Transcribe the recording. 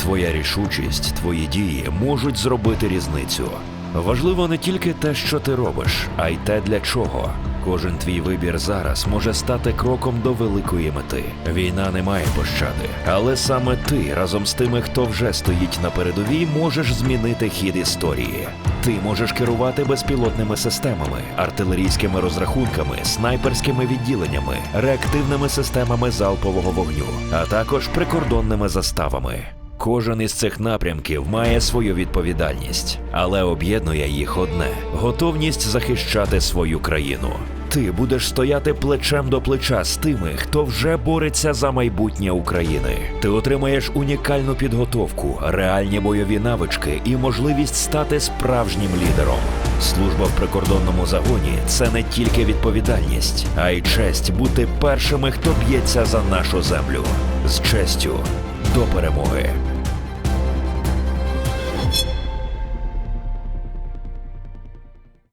Твоя рішучість, твої дії можуть зробити різницю. Важливо не тільки те, що ти робиш, а й те, для чого. Кожен твій вибір зараз може стати кроком до великої мети. Війна не має пощади, але саме ти разом з тими, хто вже стоїть на передовій, можеш змінити хід історії. Ти можеш керувати безпілотними системами, артилерійськими розрахунками, снайперськими відділеннями, реактивними системами залпового вогню, а також прикордонними заставами. Кожен із цих напрямків має свою відповідальність, але об'єднує їх одне готовність захищати свою країну. Ти будеш стояти плечем до плеча з тими, хто вже бореться за майбутнє України. Ти отримаєш унікальну підготовку, реальні бойові навички і можливість стати справжнім лідером. Служба в прикордонному загоні це не тільки відповідальність, а й честь бути першими, хто б'ється за нашу землю з честю до перемоги.